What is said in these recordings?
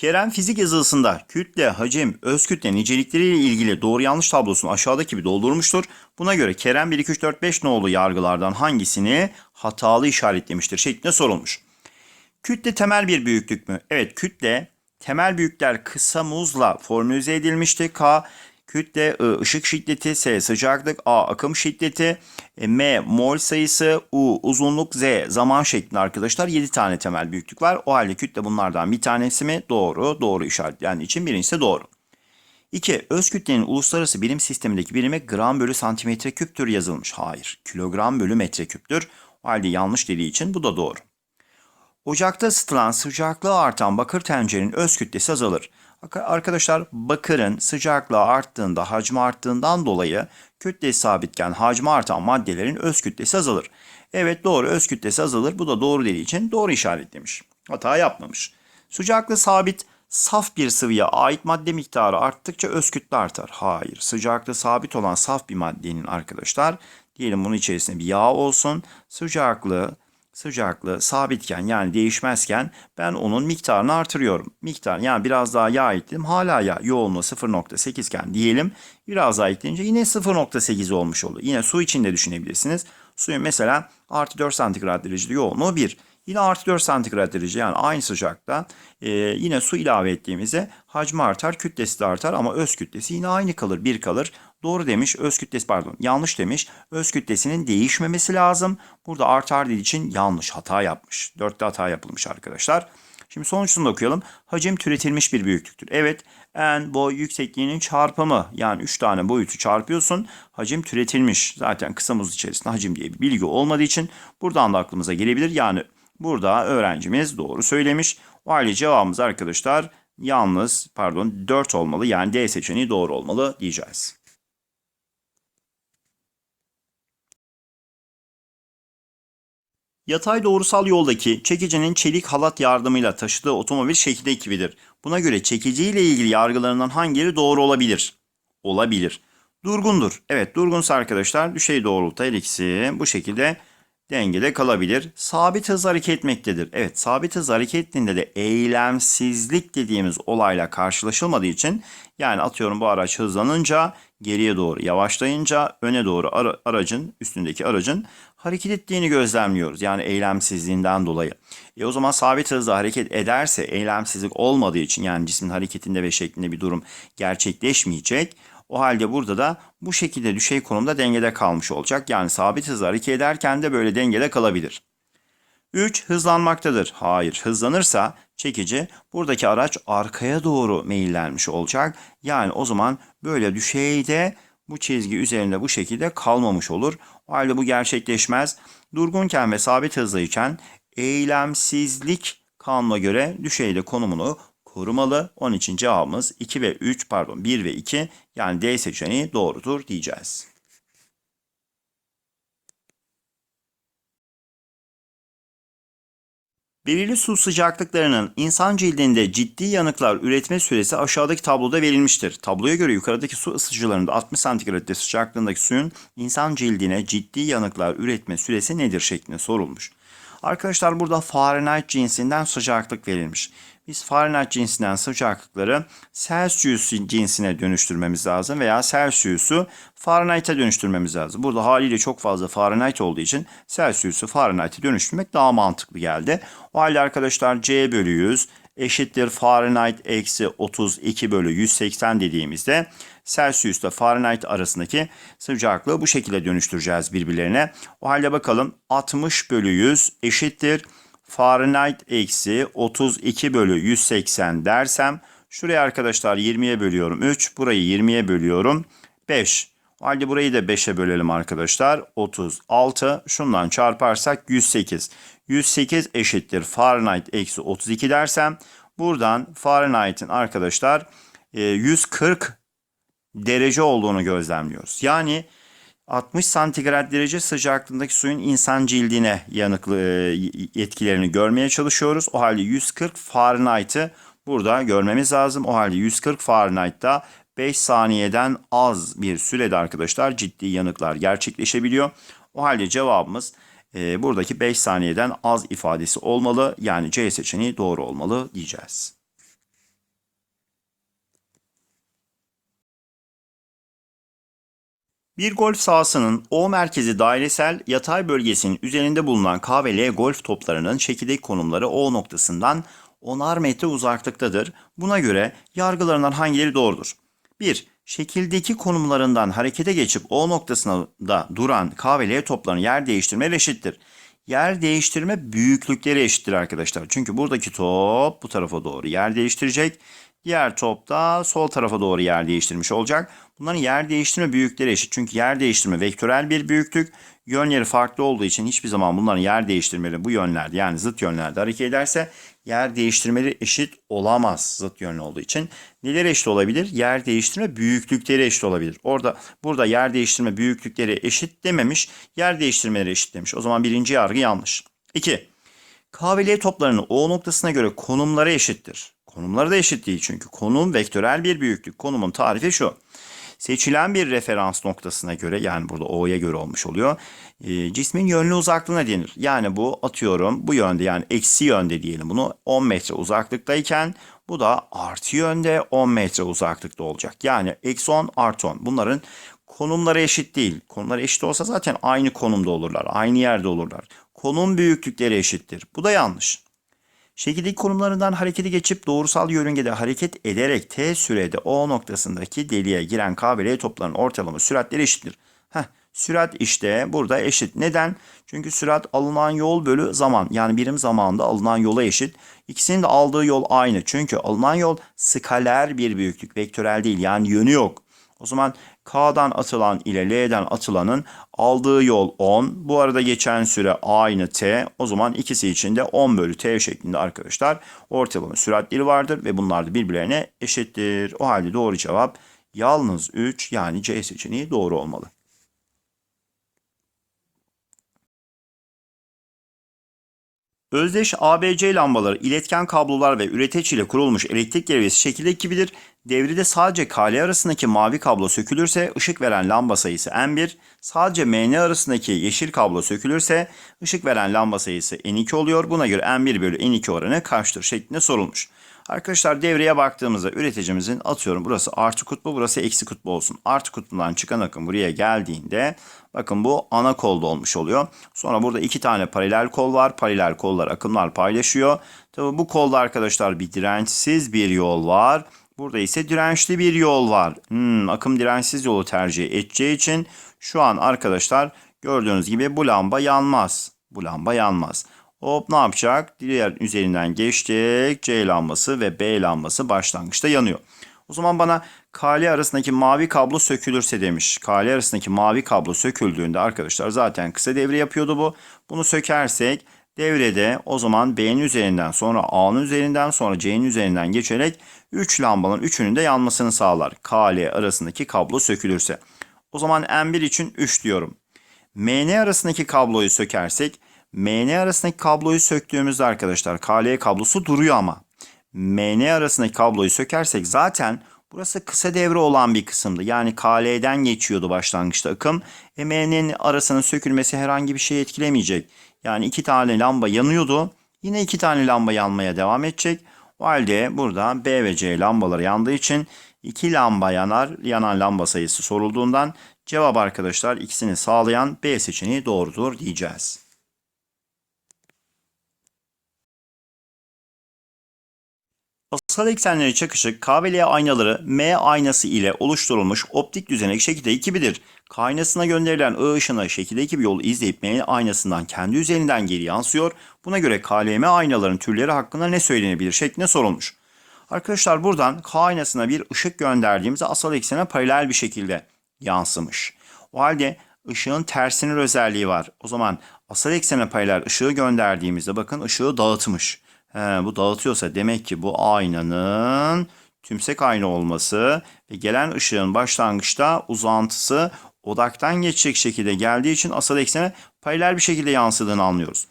Kerem fizik yazılısında kütle, hacim, öz kütle nicelikleriyle ilgili doğru yanlış tablosunu aşağıdaki gibi doldurmuştur. Buna göre Kerem 1, 2, 3, 4, 5 nolu yargılardan hangisini hatalı işaretlemiştir şeklinde sorulmuş. Kütle temel bir büyüklük mü? Evet kütle temel büyükler kısa muzla formülize edilmişti. K kütle, ışık şiddeti, S sıcaklık, A akım şiddeti, e, M mol sayısı, U uzunluk, Z zaman şeklinde arkadaşlar 7 tane temel büyüklük var. O halde kütle bunlardan bir tanesi mi? Doğru. Doğru işaretlendiği için birincisi doğru. 2. Öz kütlenin uluslararası birim sistemindeki birime gram bölü santimetre küptür yazılmış. Hayır. Kilogram bölü metre küptür. O halde yanlış dediği için bu da doğru. Ocakta ısıtılan sıcaklığı artan bakır tencerenin öz kütlesi azalır. Arkadaşlar bakırın sıcaklığı arttığında hacmi arttığından dolayı kütlesi sabitken hacmi artan maddelerin öz kütlesi azalır. Evet doğru öz kütlesi azalır. Bu da doğru dediği için doğru işaretlemiş. Hata yapmamış. Sıcaklığı sabit saf bir sıvıya ait madde miktarı arttıkça öz kütle artar. Hayır. Sıcaklığı sabit olan saf bir maddenin arkadaşlar diyelim bunun içerisinde bir yağ olsun. Sıcaklığı sıcaklığı sabitken yani değişmezken ben onun miktarını artırıyorum. Miktar yani biraz daha yağ ekledim hala yağ yoğunluğu 0.8 iken diyelim biraz daha ekleyince yine 0.8 olmuş oldu. Yine su için de düşünebilirsiniz. Suyun mesela artı 4 santigrat derecede yoğunluğu 1. Yine artı 4 santigrat derece yani aynı sıcakta e, yine su ilave ettiğimizde hacmi artar, kütlesi de artar ama öz kütlesi yine aynı kalır, 1 kalır. Doğru demiş, öz kütlesi pardon yanlış demiş. Öz kütlesinin değişmemesi lazım. Burada artar dediği için yanlış, hata yapmış. 4'te hata yapılmış arkadaşlar. Şimdi sonuçunu okuyalım. Hacim türetilmiş bir büyüklüktür. Evet en boy yüksekliğinin çarpımı yani 3 tane boyutu çarpıyorsun. Hacim türetilmiş. Zaten kısa muz içerisinde hacim diye bir bilgi olmadığı için buradan da aklımıza gelebilir. Yani burada öğrencimiz doğru söylemiş. O halde cevabımız arkadaşlar yalnız pardon 4 olmalı. Yani D seçeneği doğru olmalı diyeceğiz. Yatay doğrusal yoldaki çekicinin çelik halat yardımıyla taşıdığı otomobil şekilde ekibidir. Buna göre çekici ile ilgili yargılarından hangileri doğru olabilir? Olabilir. Durgundur. Evet durgunsa arkadaşlar düşey doğrultuda her ikisi bu şekilde dengede kalabilir. Sabit hız hareket etmektedir. Evet sabit hız hareket ettiğinde de eylemsizlik dediğimiz olayla karşılaşılmadığı için yani atıyorum bu araç hızlanınca geriye doğru yavaşlayınca öne doğru ara, aracın üstündeki aracın hareket ettiğini gözlemliyoruz. Yani eylemsizliğinden dolayı. E o zaman sabit hızla hareket ederse eylemsizlik olmadığı için yani cismin hareketinde ve şeklinde bir durum gerçekleşmeyecek. O halde burada da bu şekilde düşey konumda dengede kalmış olacak. Yani sabit hızla hareket ederken de böyle dengede kalabilir. 3. Hızlanmaktadır. Hayır, hızlanırsa çekici buradaki araç arkaya doğru meyillenmiş olacak. Yani o zaman böyle düşeyde bu çizgi üzerinde bu şekilde kalmamış olur. O halde bu gerçekleşmez. Durgunken ve sabit hızlıyken eylemsizlik kanuna göre düşeyde konumunu korumalı. Onun için cevabımız 2 ve 3 pardon 1 ve 2 yani D seçeneği doğrudur diyeceğiz. Belirli su sıcaklıklarının insan cildinde ciddi yanıklar üretme süresi aşağıdaki tabloda verilmiştir. Tabloya göre yukarıdaki su ısıtıcılarında 60 santigrat sıcaklığındaki suyun insan cildine ciddi yanıklar üretme süresi nedir şeklinde sorulmuş. Arkadaşlar burada Fahrenheit cinsinden sıcaklık verilmiş. Biz Fahrenheit cinsinden sıcaklıkları Celsius cinsine dönüştürmemiz lazım veya Celsius'u Fahrenheit'e dönüştürmemiz lazım. Burada haliyle çok fazla Fahrenheit olduğu için Celsius'u Fahrenheit'e dönüştürmek daha mantıklı geldi. O halde arkadaşlar C bölü 100 eşittir Fahrenheit eksi 32 bölü 180 dediğimizde Celsius ile Fahrenheit arasındaki sıcaklığı bu şekilde dönüştüreceğiz birbirlerine. O halde bakalım 60 bölü 100 eşittir Fahrenheit eksi 32 bölü 180 dersem şuraya arkadaşlar 20'ye bölüyorum 3 burayı 20'ye bölüyorum 5. O halde burayı da 5'e bölelim arkadaşlar 36 şundan çarparsak 108. 108 eşittir Fahrenheit eksi 32 dersem buradan Fahrenheit'in arkadaşlar 140 e, derece olduğunu gözlemliyoruz. Yani 60 santigrat derece sıcaklığındaki suyun insan cildine yanıklı e, etkilerini görmeye çalışıyoruz. O halde 140 Fahrenheit'ı burada görmemiz lazım. O halde 140 Fahrenheit'ta 5 saniyeden az bir sürede arkadaşlar ciddi yanıklar gerçekleşebiliyor. O halde cevabımız e, buradaki 5 saniyeden az ifadesi olmalı. Yani C seçeneği doğru olmalı diyeceğiz. Bir golf sahasının O merkezi dairesel yatay bölgesinin üzerinde bulunan K ve L golf toplarının şekildeki konumları O noktasından 10'ar metre uzaklıktadır. Buna göre yargılarından hangileri doğrudur? 1. Şekildeki konumlarından harekete geçip O noktasında duran K ve L toplarının yer değiştirme eşittir. Yer değiştirme büyüklükleri eşittir arkadaşlar. Çünkü buradaki top bu tarafa doğru yer değiştirecek. Diğer top da sol tarafa doğru yer değiştirmiş olacak. Bunların yer değiştirme büyükleri eşit. Çünkü yer değiştirme vektörel bir büyüklük. Yönleri farklı olduğu için hiçbir zaman bunların yer değiştirmeleri bu yönlerde yani zıt yönlerde hareket ederse yer değiştirmeleri eşit olamaz zıt yönlü olduğu için. Neler eşit olabilir? Yer değiştirme büyüklükleri eşit olabilir. Orada burada yer değiştirme büyüklükleri eşit dememiş. Yer değiştirmeleri eşit demiş. O zaman birinci yargı yanlış. 2. K ve L toplarının O noktasına göre konumları eşittir. Konumları da eşit değil çünkü. Konum vektörel bir büyüklük. Konumun tarifi şu. Seçilen bir referans noktasına göre yani burada O'ya göre olmuş oluyor. E, cismin yönlü uzaklığına denir. Yani bu atıyorum bu yönde yani eksi yönde diyelim bunu 10 metre uzaklıktayken bu da artı yönde 10 metre uzaklıkta olacak. Yani eksi 10 artı 10 bunların konumları eşit değil. Konumları eşit olsa zaten aynı konumda olurlar. Aynı yerde olurlar. Konum büyüklükleri eşittir. Bu da yanlış. Şekildeki konumlarından hareketi geçip doğrusal yörüngede hareket ederek t sürede O noktasındaki deliğe giren K ve L toplarının ortalama süratleri eşittir. Heh, sürat işte burada eşit. Neden? Çünkü sürat alınan yol bölü zaman yani birim zamanda alınan yola eşit. İkisinin de aldığı yol aynı. Çünkü alınan yol skaler bir büyüklük, vektörel değil yani yönü yok. O zaman K'dan atılan ile L'den atılanın aldığı yol 10. Bu arada geçen süre aynı T. O zaman ikisi için de 10 bölü T şeklinde arkadaşlar ortalama süratleri vardır ve bunlar da birbirlerine eşittir. O halde doğru cevap yalnız 3 yani C seçeneği doğru olmalı. Özdeş ABC lambaları iletken kablolar ve üreteç ile kurulmuş elektrik devresi şekilde gibidir. Devrede sadece KL arasındaki mavi kablo sökülürse ışık veren lamba sayısı N1, sadece MN arasındaki yeşil kablo sökülürse ışık veren lamba sayısı N2 oluyor. Buna göre N1 bölü N2 oranı kaçtır şeklinde sorulmuş. Arkadaşlar devreye baktığımızda üreticimizin atıyorum burası artı kutbu burası eksi kutbu olsun. Artı kutbundan çıkan akım buraya geldiğinde bakın bu ana kolda olmuş oluyor. Sonra burada iki tane paralel kol var. Paralel kollar akımlar paylaşıyor. Tabi bu kolda arkadaşlar bir dirençsiz bir yol var. Burada ise dirençli bir yol var. Hmm, akım dirençsiz yolu tercih edeceği için şu an arkadaşlar gördüğünüz gibi bu lamba yanmaz. Bu lamba yanmaz. Hop ne yapacak? Diğer üzerinden geçtik. C lambası ve B lambası başlangıçta yanıyor. O zaman bana KL arasındaki mavi kablo sökülürse demiş. KL arasındaki mavi kablo söküldüğünde arkadaşlar zaten kısa devre yapıyordu bu. Bunu sökersek devrede o zaman B'nin üzerinden sonra A'nın üzerinden sonra C'nin üzerinden geçerek 3 lambanın 3'ünün de yanmasını sağlar. KL arasındaki kablo sökülürse. O zaman M1 için 3 diyorum. MN arasındaki kabloyu sökersek MN arasındaki kabloyu söktüğümüzde arkadaşlar KL kablosu duruyor ama MN arasındaki kabloyu sökersek zaten burası kısa devre olan bir kısımdı. Yani KL'den geçiyordu başlangıçta akım. E MN'nin arasının sökülmesi herhangi bir şey etkilemeyecek. Yani iki tane lamba yanıyordu. Yine iki tane lamba yanmaya devam edecek. O halde burada B ve C lambaları yandığı için iki lamba yanar. Yanan lamba sayısı sorulduğundan cevap arkadaşlar ikisini sağlayan B seçeneği doğrudur diyeceğiz. Asal eksenleri çakışık K ve L aynaları M aynası ile oluşturulmuş optik düzenek şekilde ikibidir. K aynasına gönderilen I ışını şekilde iki bir yolu izleyip M aynasından kendi üzerinden geri yansıyor. Buna göre KLM aynaların türleri hakkında ne söylenebilir şeklinde sorulmuş. Arkadaşlar buradan K aynasına bir ışık gönderdiğimizde asal eksene paralel bir şekilde yansımış. O halde ışığın tersinin özelliği var. O zaman asal eksene paralel ışığı gönderdiğimizde bakın ışığı dağıtmış. He, bu dağıtıyorsa demek ki bu aynanın tümsek ayna olması ve gelen ışığın başlangıçta uzantısı odaktan geçecek şekilde geldiği için asal eksene paralel bir şekilde yansıdığını anlıyoruz.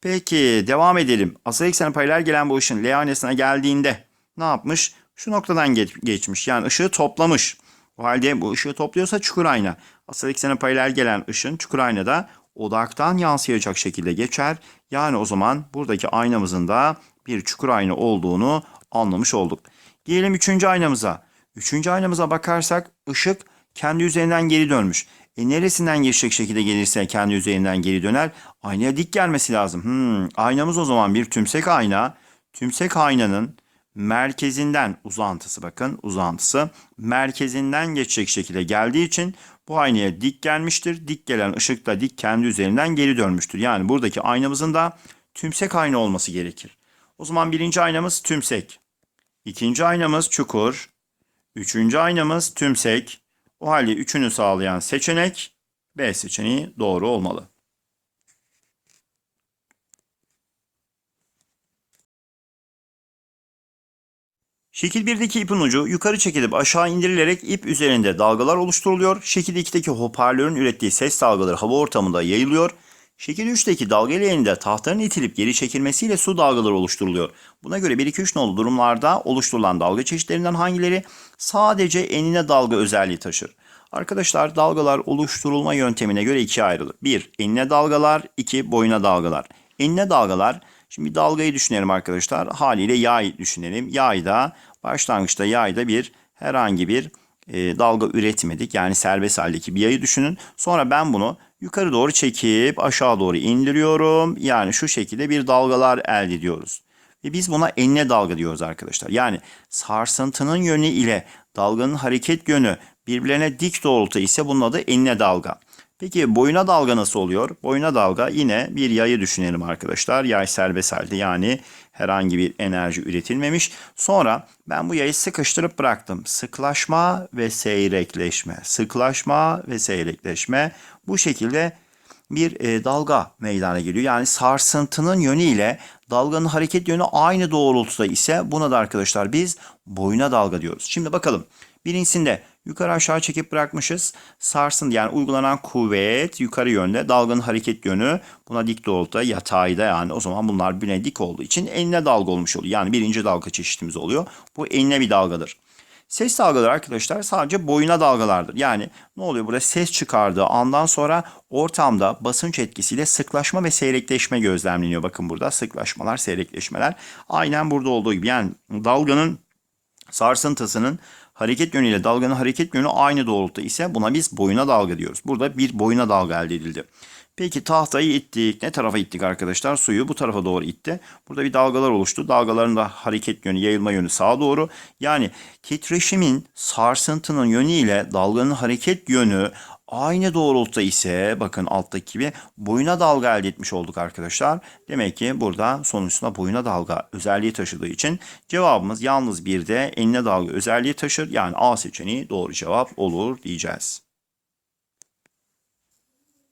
Peki devam edelim. Asal eksene paralel gelen bu ışın L aynesine geldiğinde ne yapmış? Şu noktadan geç, geçmiş. Yani ışığı toplamış. O halde bu ışığı topluyorsa çukur ayna. Asal eksene paralel gelen ışın çukur aynada odaktan yansıyacak şekilde geçer. Yani o zaman buradaki aynamızın da bir çukur ayna olduğunu anlamış olduk. Diyelim üçüncü aynamıza. Üçüncü aynamıza bakarsak ışık kendi üzerinden geri dönmüş. E neresinden geçecek şekilde gelirse kendi üzerinden geri döner. Aynaya dik gelmesi lazım. Hmm, aynamız o zaman bir tümsek ayna. Tümsek aynanın merkezinden uzantısı bakın uzantısı merkezinden geçecek şekilde geldiği için bu aynaya dik gelmiştir. Dik gelen ışık da dik kendi üzerinden geri dönmüştür. Yani buradaki aynamızın da tümsek ayna olması gerekir. O zaman birinci aynamız tümsek. İkinci aynamız çukur. Üçüncü aynamız tümsek. O halde üçünü sağlayan seçenek B seçeneği doğru olmalı. Şekil 1'deki ipin ucu yukarı çekilip aşağı indirilerek ip üzerinde dalgalar oluşturuluyor. Şekil 2'deki hoparlörün ürettiği ses dalgaları hava ortamında yayılıyor. Şekil 3'teki dalga leğeninde tahtanın itilip geri çekilmesiyle su dalgaları oluşturuluyor. Buna göre 1-2-3 nolu durumlarda oluşturulan dalga çeşitlerinden hangileri sadece enine dalga özelliği taşır? Arkadaşlar dalgalar oluşturulma yöntemine göre ikiye ayrılır. 1. Enine dalgalar, 2. Boyuna dalgalar. Enine dalgalar Şimdi bir dalgayı düşünelim arkadaşlar. Haliyle yay düşünelim. Yayda başlangıçta yayda bir herhangi bir e, dalga üretmedik. Yani serbest haldeki bir yayı düşünün. Sonra ben bunu yukarı doğru çekip aşağı doğru indiriyorum. Yani şu şekilde bir dalgalar elde ediyoruz. Ve biz buna enine dalga diyoruz arkadaşlar. Yani sarsıntının yönü ile dalganın hareket yönü birbirlerine dik doğrultu ise bunun adı enine dalga. Peki boyuna dalga nasıl oluyor? Boyuna dalga yine bir yayı düşünelim arkadaşlar. Yay serbest halde yani herhangi bir enerji üretilmemiş. Sonra ben bu yayı sıkıştırıp bıraktım. Sıklaşma ve seyrekleşme. Sıklaşma ve seyrekleşme. Bu şekilde bir e, dalga meydana geliyor. Yani sarsıntının yönü ile dalganın hareket yönü aynı doğrultuda ise buna da arkadaşlar biz boyuna dalga diyoruz. Şimdi bakalım. Birincisinde yukarı aşağı çekip bırakmışız. Sarsın yani uygulanan kuvvet yukarı yönde. Dalganın hareket yönü buna dik doğrultuda yatayda yani o zaman bunlar birbirine dik olduğu için enine dalga olmuş oluyor. Yani birinci dalga çeşitimiz oluyor. Bu enine bir dalgadır. Ses dalgaları arkadaşlar sadece boyuna dalgalardır. Yani ne oluyor burada ses çıkardığı andan sonra ortamda basınç etkisiyle sıklaşma ve seyrekleşme gözlemleniyor. Bakın burada sıklaşmalar, seyrekleşmeler aynen burada olduğu gibi. Yani dalganın sarsıntısının hareket yönüyle dalganın hareket yönü aynı doğrultuda ise buna biz boyuna dalga diyoruz. Burada bir boyuna dalga elde edildi. Peki tahtayı ittik. Ne tarafa ittik arkadaşlar? Suyu bu tarafa doğru itti. Burada bir dalgalar oluştu. Dalgaların da hareket yönü, yayılma yönü sağa doğru. Yani titreşimin sarsıntının yönüyle dalganın hareket yönü aynı doğrultuda ise bakın alttaki gibi boyuna dalga elde etmiş olduk arkadaşlar. Demek ki burada sonuçta boyuna dalga özelliği taşıdığı için cevabımız yalnız bir de enine dalga özelliği taşır. Yani A seçeneği doğru cevap olur diyeceğiz.